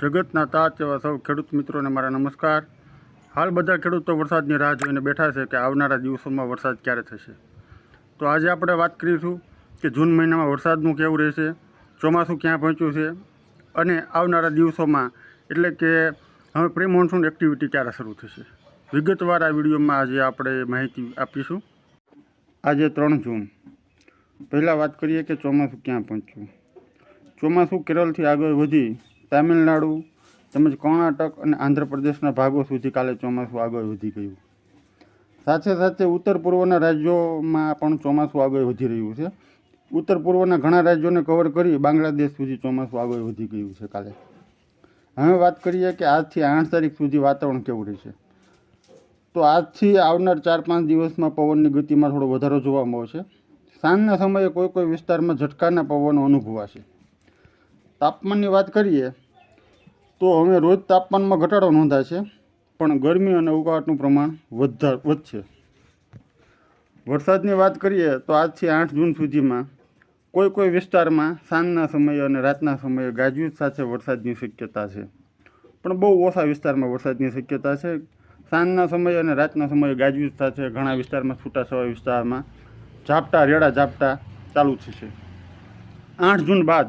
જગતના તાત એવા સૌ ખેડૂત મિત્રોને મારા નમસ્કાર. હાલ બધા ખેડૂતો વરસાદની રાહ જોઈને બેઠા છે કે આવનારા દિવસોમાં વરસાદ ક્યારે થશે? તો આજે આપણે વાત કરીશું કે જૂન મહિનામાં વરસાદનું કેવું રહેશે, ચોમાસું ક્યાં પહોંચ્યું છે અને આવનારા દિવસોમાં એટલે કે હવે પ્રી મોન્સૂન એક્ટિવિટી ક્યારે શરૂ થશે? વિગતવાર આ વિડીયોમાં આજે આપણે માહિતી આપીશું. આજે ત્રણ જૂન. પહેલાં વાત કરીએ કે ચોમાસું ક્યાં પહોંચ્યું? ચોમાસું કેરળથી આગળ વધી તામિલનાડુ, તેમજ કર્ણાટક અને આંધ્રપ્રદેશના ભાગો સુધી કાલે ચોમાસું આગળ વધી ગયું. સાથે સાથે ઉત્તર પૂર્વના રાજ્યોમાં પણ ચોમાસું આગળ વધી રહ્યું છે. ઉત્તર પૂર્વના ઘણા રાજ્યોને કવર કરી બાંગ્લાદેશ સુધી ચોમાસું આગળ વધી ગયું છે કાલે. હવે વાત કરીએ કે આજથી આઠ તારીખ સુધી વાતાવરણ કેવું રહેશે? તો આજથી આવનાર ચાર પાંચ દિવસમાં પવનની ગતિમાં થોડો વધારો જોવા મળશે. સાંજના સમયે કોઈ કોઈ વિસ્તારમાં ઝટકાના પવનો અનુભવાશે. તાપમાનની વાત કરીએ, તો હવે રોજ તાપમાનમાં ઘટાડો નોંધાશે પણ ગરમી અને ઉકાળાટનું પ્રમાણ વધા વધશે. વરસાદની વાત કરીએ, તો આજથી આઠ જૂન સુધીમાં કોઈ કોઈ વિસ્તારમાં સાંજના સમયે અને રાતના સમયે ગાજવીજ સાથે વરસાદની શક્યતા છે. પણ બહુ ઓછા વિસ્તારમાં વરસાદની શક્યતા છે. સાંજના સમયે અને રાતના સમયે ગાજવીજ સાથે ઘણા વિસ્તારમાં છૂટાછવાયા વિસ્તારમાં ઝાપટા, રેડા ઝાપટા ચાલુ થશે. આઠ જૂન બાદ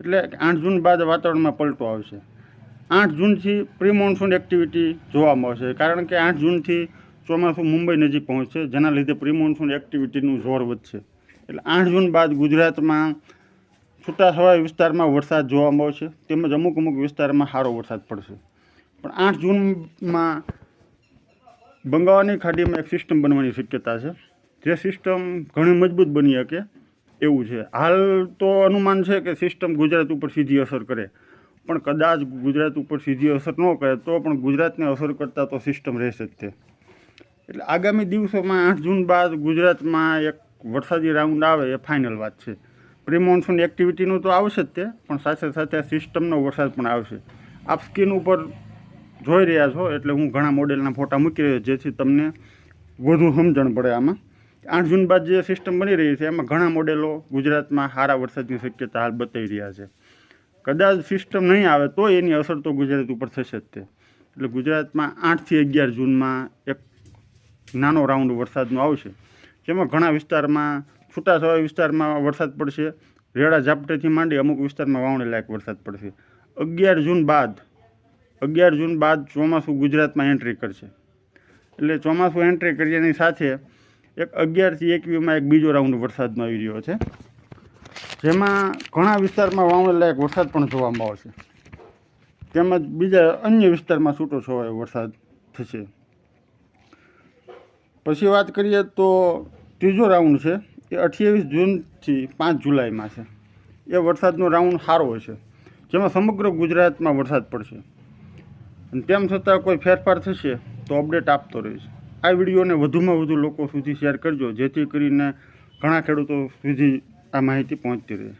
એટલે આઠ જૂન બાદ વાતાવરણમાં પલટો આવશે. આઠ જૂનથી પ્રી મોન્સૂન એક્ટિવિટી જોવા મળશે. કારણ કે આઠ જૂનથી ચોમાસું મુંબઈ નજીક પહોંચશે, જેના લીધે પ્રી મોન્સૂન એક્ટિવિટીનું જોર વધશે. એટલે આઠ જૂન બાદ ગુજરાતમાં છૂટાછવાયા વિસ્તારમાં વરસાદ જોવા મળશે, તેમજ અમુક અમુક વિસ્તારમાં સારો વરસાદ પડશે. પણ આઠ જૂનમાં બંગાળની ખાડીમાં એક સિસ્ટમ બનવાની શક્યતા છે. જે સિસ્ટમ ઘણી મજબૂત બની શકે એવું છે. હાલ તો અનુમાન છે કે સિસ્ટમ ગુજરાત ઉપર સીધી અસર કરે. પણ કદાચ ગુજરાત ઉપર સીધી અસર ન કરે તો પણ ગુજરાતને અસર કરતા તો સિસ્ટમ રહેશે જ તે. એટલે આગામી દિવસોમાં આઠ જૂન બાદ ગુજરાતમાં એક વરસાદી રાઉન્ડ આવે એ ફાઇનલ વાત છે. પ્રી મોન્સૂન એક્ટિવિટીનું તો આવશે જ તે, પણ સાથે સાથે સિસ્ટમનો વરસાદ પણ આવશે. આપ સ્કીન ઉપર જોઈ રહ્યા છો એટલે હું ઘણા મોડેલના ફોટા મૂકી રહ્યો જેથી તમને વધુ સમજણ પડે આમાં. આઠ જૂન બાદ જે સિસ્ટમ બની રહી છે, એમાં ઘણા મોડેલો ગુજરાતમાં સારા વરસાદની શક્યતા હાલ બતાવી રહ્યા છે. કદાચ સિસ્ટમ નહીં આવે, તો એની અસર તો ગુજરાત ઉપર થશે જ તે. એટલે ગુજરાતમાં આઠથી અગિયાર જૂનમાં એક નાનો રાઉન્ડ વરસાદનો આવશે. જેમાં ઘણા વિસ્તારમાં, છૂટાછવાયા વિસ્તારમાં વરસાદ પડશે. રેડા ઝાપટેથી માંડી અમુક વિસ્તારમાં વાવણી લાયક વરસાદ પડશે. અગિયાર જૂન બાદ, અગિયાર જૂન બાદ ચોમાસું ગુજરાતમાં એન્ટ્રી કરશે. એટલે ચોમાસું એન્ટ્રી કર્યાની સાથે એક અગિયારથી એકવીમાં એક બીજો રાઉન્ડ વરસાદનો આવી રહ્યો છે. જેમાં ઘણા વિસ્તારમાં વાવણ લાયક વરસાદ પણ જોવામાં આવશે તેમજ બીજા અન્ય વિસ્તારમાં છૂટો છવાયો વરસાદ થશે. પછી વાત કરીએ તો ત્રીજો રાઉન્ડ છે. એ અઠ્યાવીસ જૂનથી પાંચ જુલાઈમાં છે. એ વરસાદનો રાઉન્ડ સારો છે. જેમાં સમગ્ર ગુજરાતમાં વરસાદ પડશે. અને તેમ છતાં કોઈ ફેરફાર થશે તો અપડેટ આપતો રહીશ. આ વિડીયોને વધુમાં વધુ લોકો સુધી શેર કરજો, જેથી કરીને ઘણા ખેડૂતો સુધી આ માહિતી પહોંચતી રહે.